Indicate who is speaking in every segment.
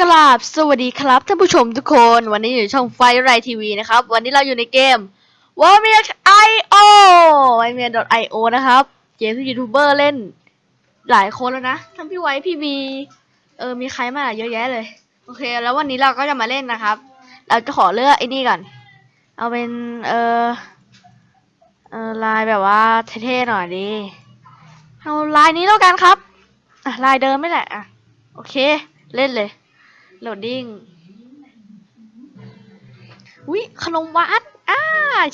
Speaker 1: กราบสวัสดีครับท่านผู้ชมทุกคนวันนี้อยู่ช่องไฟไรทีวีนะครับ วันนี้เราอยู่ในเกม w a r m i r IO w a r m i r IO นะครับ เกมที่ยูทูบเบอร์เล่น หลายคนแล้วนะทั้งพี่ไว้พี่บีเออมีใครมาเยอะแยะเลย โอเค แล้ววันนี้เราก็จะมาเล่นนะครับ เราจะขอเลือกไอ้นี่ก่อน เอาเป็นเออเออลายแบบว่าเท่ๆหน่อยดีเอาลายนี้แล้วกันครับอะลายเดิมไม่แหละอะโอเค เล่นเลย โหลดดิ้งอุ้ยขนมหวานอ่า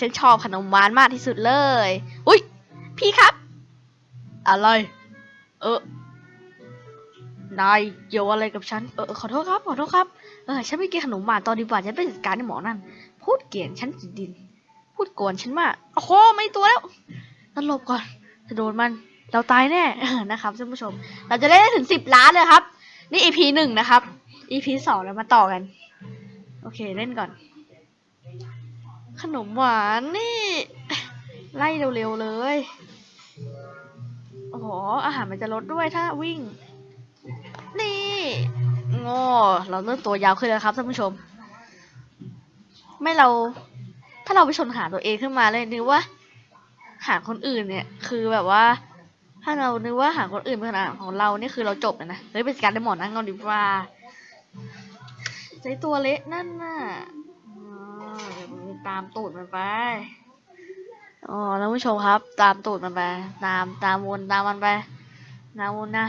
Speaker 1: ฉันชอบขนมหวานมากที่สุดเลย อุ้ยพี่ครับ อะไร เออนายเกี่ยวอะไรกับฉัน เออขอโทษครับ ขอโทษครับ เออ ฉันไม่กินขนมหวานตอนดีกว่าฉันไปจัดการในหมอนั่น พูดเกลียนฉันจิดินพูดโกวนฉันมาก โอ้โห ไม่ตัวแล้วตลบก่อน จะโดนมัน เราตายแน่ นะครับท่านผู้ชม เราจะได้ถึงสิบล้านเลยครับ นี่ EP หนึ่งนะครับ EP สองแล้วมาต่อกัน โอเคเล่นก่อน ขนมหวานนี่ ไล่เร็วๆเลย โอ้โห อาหารมันจะลดด้วยถ้าวิ่ง นี่โง่เราเริ่มตัวยาวขึ้นแล้วครับท่านผู้ชม ไม่เรา ถ้าเราไปชนหาตัวเองขึ้นมาเลยนึกว่า หาคนอื่นเนี่ย คือแบบว่าถ้าเรานึกว่าหาคนอื่นเป็นอาหารของเรานี่คือเราจบแล้วนะเฮ้ยเป็นการได้หมอนั่งเงาดีกว่า ใจตัวเละนั่นน่ะอ๋อเดี๋ยวมันตามตูดมันไปอ๋อท่านผู้ชมครับ ตามตูดมันไป ตามตามวนตามมันไปตามวนนะ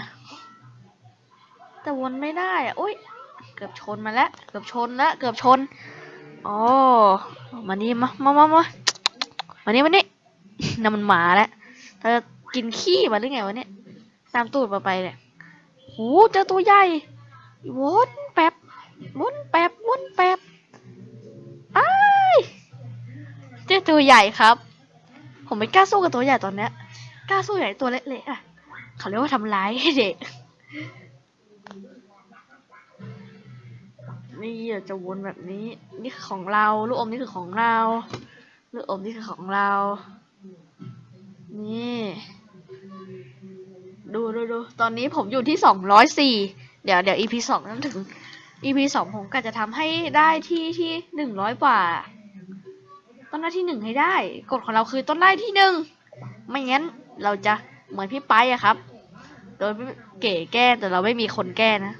Speaker 1: แต่วนไม่ได้อะอุ้ยเกือบชนมาแล้ว เกือบชนแล้ว เกือบชนอ๋อมานี่มามามามามานี่มานี่นั่นมันหมาแล้วเธอกินขี้มาหรือไงวะเนี่ย ตามตูดมาไปเนี่ยโหเจอตัวใหญ่วนแตัวใหญ่ครับ ผมไม่กล้าสู้กับตัวใหญ่ตอนเนี้ยกล้าสู้ใหญ่ตัวเล็กๆอะเขาเรียกว่าทำร้ายเด็ก นี่เราจะวนแบบนี้ นี่คือของเรา ลูกอมนี่คือของเรา ลูกอมนี่คือของเรา นี่ ดูดูดู ตอนนี้ผมอยู่ที่สองร้อยสี่ เดี๋ยวเดี๋ยว EP สองนั้นถึง EP สองผมก็จะทำให้ได้ที่ที่หนึ่งร้อยกว่า ต้นได้ที่หนึ่งให้ได้ กฎของเราคือต้นได้ที่หนึ่งไม่งั้นเราจะเหมือนพี่ไปอะครับ โดยเก๋แก้แต่เราไม่มีคนแก้นะ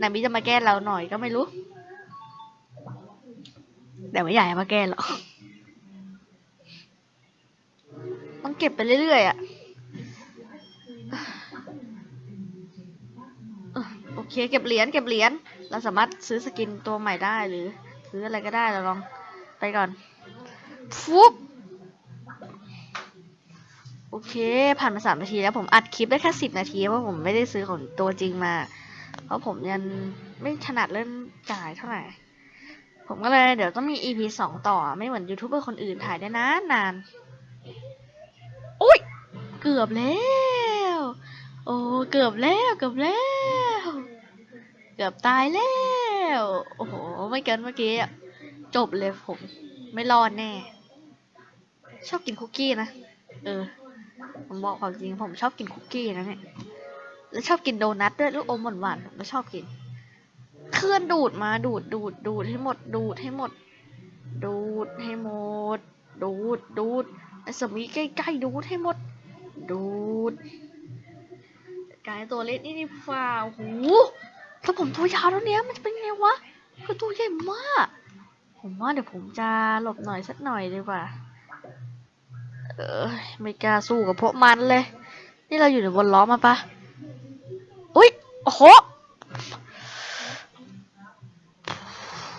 Speaker 1: นามิจะมาแก้เราหน่อยก็ไม่รู้ แต่ไม่ให้มาแก้หรอกต้องเก็บไปเรื่อยๆอะโอเค เก็บเหรียญเก็บเหรียญเราสามารถซื้อสกินตัวใหม่ได้หรือซื้ออะไรก็ได้เราลองไปก่อน ฟุบโอเค ผ่านมาสามนาทีแล้วผมอัดคลิปได้แค่สิบนาที เพราะผมไม่ได้ซื้อของตัวจริงมา เพราะผมยังไม่ถนัดเล่นจ่ายเท่าไหร่ ผมก็เลยเดี๋ยวต้องมี EP สองต่อ ไม่เหมือนยูทูบเบอร์คนอื่นถ่ายได้นานนานอุ้ย เกือบแล้ว โอ้เกือบแล้วเกือบแล้ว เกือบตายแล้ว โอ้โห ไม่เกินเมื่อกี้จบเลยผม ไม่รอดแน่ ชอบกินคุกกี้นะ เออ ผมบอกความจริงผมชอบกินคุกกี้นะเนี่ย แล้วชอบกินโดนัทด้วยลูกอมหวานๆผมก็ชอบกิน เคลื่อนดูดมาดูดดูดดูดให้หมดดูดให้หมด ดูดให้หมด ดูดดูดไอ้สมีใกล้ๆดูดให้หมด ดูดกายตัวเล็กนี่นี่ฟ้าโอ้โหถ้าผมตัวยาวแล้วเนี้ยมันจะเป็นไงวะ คือตัวใหญ่มาก ผมว่าเดี๋ยวผมจะหลบหน่อยสักหน่อยดีกว่า เออไม่กล้าสู้กับพวกมันเลย นี่เราอยู่ในบนล้อมาปะอุ้ยโอ้โห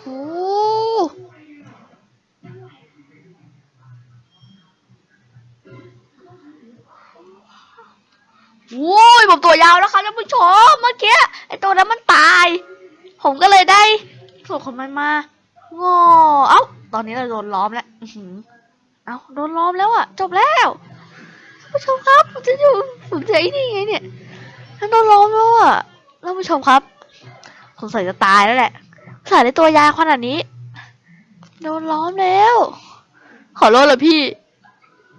Speaker 1: โอ้โหโว้ยผมตัวยาวแล้วครับท่านผู้ชมเมื่อกี้ไอตัวนั้นมันตาย ผมก็เลยได้ส่วนของมันมาโง่เอ้า ตอนนี้เราโดนล้อมแล้วอือหือ เอาโดนล้อมแล้วอะจบแล้วท่านผู้ชมครับผมจะอยู่ผมจะไอ้นี่ไงเนี่ยฉันโดนล้อมแล้วอะท่านผู้ชมครับสงสัยจะตายแล้วแหละสายในตัวยาขนาดนี้ โดนล้อมแล้ว ขอโทษเลยพี่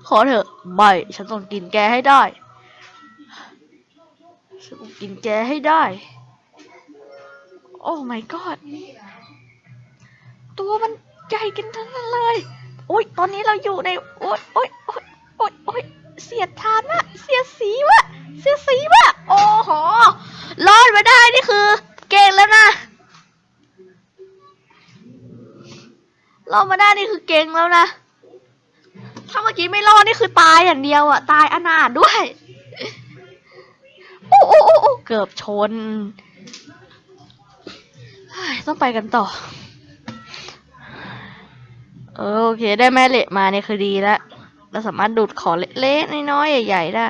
Speaker 1: ขอเถอะไม่ฉันต้องกินแกให้ได้ฉันต้องกินแกให้ได้ โอ้ my god ตัวมันใหญ่กันทั้งนั้นเลย อุ้ยตอนนี้เราอยู่ในโอ้ยโอ้ยโอ้ยโอ้ยโอ้ยเสียดทานวะเสียดสีวะเสียดสีวะโอ้โหรอดมาได้นี่คือ เก่งแล้วนะรอดมาได้นี่คือเก่งแล้วนะถ้าเมื่อกี้ไม่รอดนี่คือตายอย่างเดียวอะตายอนาถด้วยโอ้โอ้โอ้เกือบชนต้องไปกันต่อ เออโอเค ได้แม่เหล็กมาเนี่ยคือดีแล้วเราสามารถดูดของเล็กๆน้อยๆใหญ่ๆได้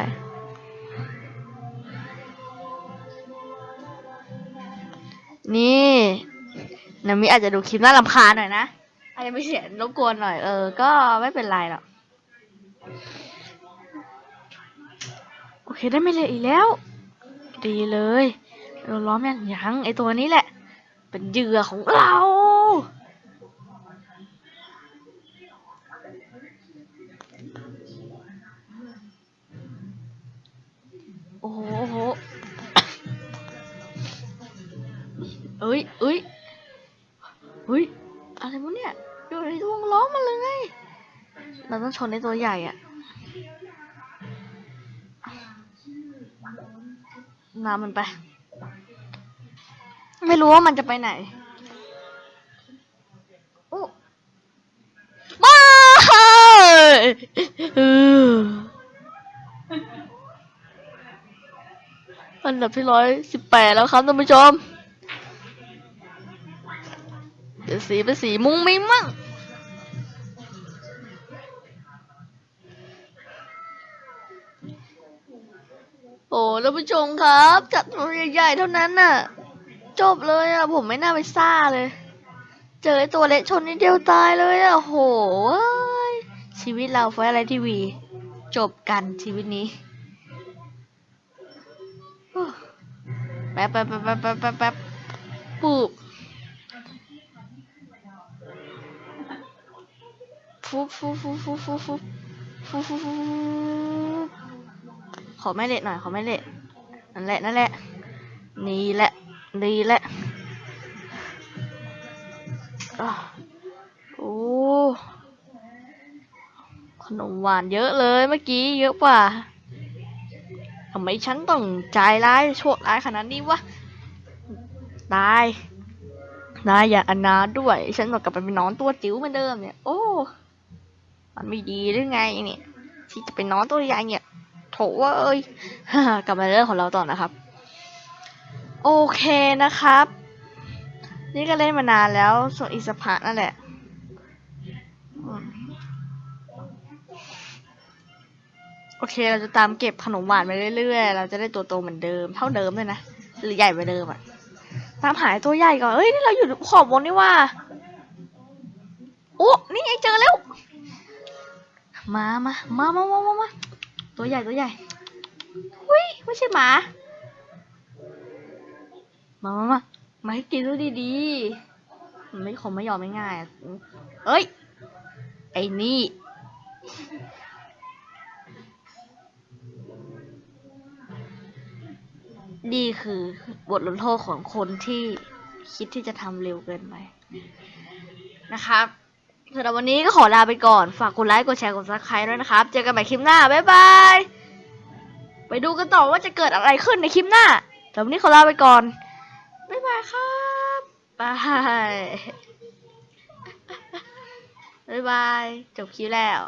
Speaker 1: นี่นามิอาจจะดูคลิปน่ารำคาญหน่อยนะอาจจะไม่เสียงรบกวนหน่อยเออ ก็ไม่เป็นไรหรอกโอเคได้ไม่เลยอีกแล้ว ดีเลยเราล้อมอย่างยังไอตัวนี้แหละ เป็นเหยื่อของเรา ต้องชนในตัวใหญ่อะนำมันไป ไม่รู้ว่ามันจะไปไหนโอ้บ้าเอออันดับที่ร้อยสิบแปดแล้วครับท่านผู้ชมเดี๋ยวสีเป็นสีมุ้งมิ้งมั่ง ท่านผู้ชมครับ จัดตัวใหญ่ๆเท่านั้นน่ะ จบเลยอะ ผมไม่น่าไปซ่าเลย เจอไอตัวเล็กชนนิดเดียวตายเลยอะโหชีวิตเราไฟอะไรทีวี จบกันชีวิตนี้แป๊บแป๊บแป๊บแป๊บแป๊บแป๊บป๊บปุ๊บฟุบฟุบฟุบฟุบฟุบฟุบฟุบฟุบฟุบขอไม่เละหน่อย ขอไม่เละ แหละนั่นแหละ นี่แหละ นี่แหละ โอ้ขนมหวานเยอะเลยเมื่อกี้เยอะกว่าทำไมฉันต้องใจร้ายโชคร้ายขนาดนี้วะตายนายอย่าอนาด้วย ฉันต้องกลับไปเป็นนอนตัวจิ๋วเหมือนเดิมเนี่ย โอ้ มันไม่ดีหรือไงเนี่ย ที่จะเป็นนอนตัวใหญ่เนี่ย โถเอ้ยกลับมาเรื่องของเราต่อนะครับ โอเคนะครับ นี่ก็เล่นมานานแล้วส่วนอีกสพักนั่นแหละโอเค เราจะตามเก็บขนมหวานไปเรื่อยๆ เราจะได้ตัวโตเหมือนเดิม เท่าเดิมเลยนะ หรือใหญ่กว่าเดิมอะตามหายตัวใหญ่ก่อน เอ้ย นี่เราอยู่ขอบบนนี่ว่า โอ้ นี่ไงเจอแล้ว มามามามามามามา ตัวใหญ่ตัวใหญ่หุ้ยไม่ใช่หมา มามามามาให้กินดูดีๆมันไม่คงไม่ยอมไม่ง่ายๆเอ้ย ไอ้นี่ นี่คือบทลงโทษของคนที่คิดที่จะทำเร็วเกินไปนะครับ สำหรับวันนี้ก็ขอลาไปก่อน ฝากกดไลค์ กดแชร์ กดซับสไครต์ด้วยนะครับ เจอกันใหม่คลิปหน้า บ๊ายบาย ไปดูกันต่อว่าจะเกิดอะไรขึ้นในคลิปหน้าแต่วันนี้ขอลาไปก่อน บ๊ายบายครับบายบ๊ายบาย จบคลิปแล้ว